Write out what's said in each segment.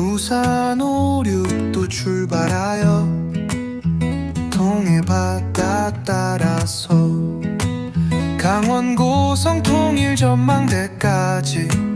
부산 오륙도 출발하여 동해 바다 따라서 강원 고성 통일 전망대까지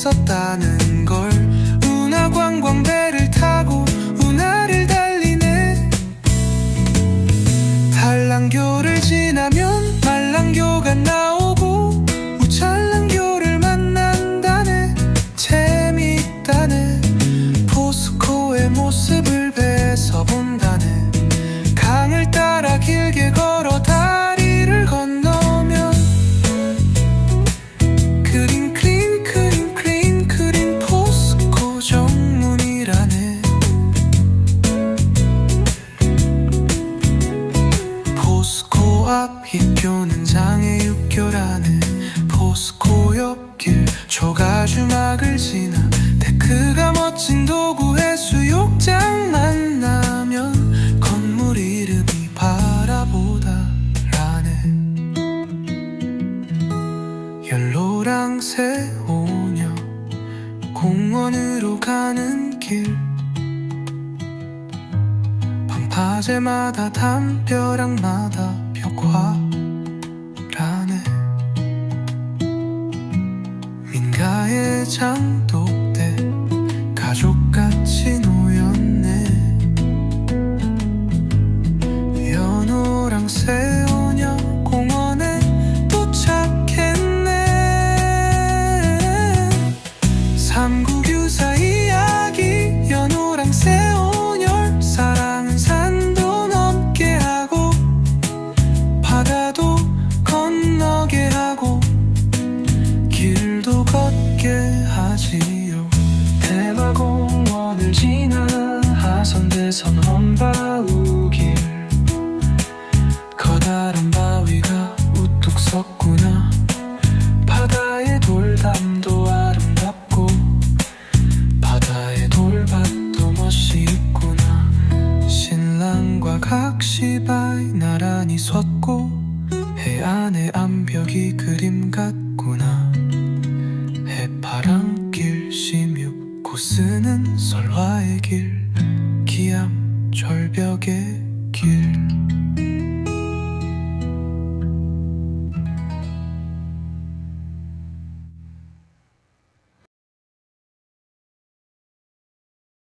있었다는 걸. 운하 관광배를 타고 운하를 달리네. 달랑교를 지나면 말랑교가 나 코앞 입교는 장애 육교라네 포스코 옆길. 초가 주막을 지나 데크가 멋진 도구의 수욕장 만나면 건물 이름이 바라보다라네 연로랑 새오녀 공원으로 가는 길. 방파제마다 담벼락마다 벽화라네 민가의 장독 걷게 하지요. 대마공원을 지나 하선대선 험바우길. 커다란 바위가 우뚝 섰구나. 바다의 돌담도 아름답고 바다의 돌밭도 멋이 있구나. 신랑과 각시바이 나란히 섰고 해안의 암벽이 그림 같구나 해파랑길 심육 코스는 설화의 길 기암 절벽의 길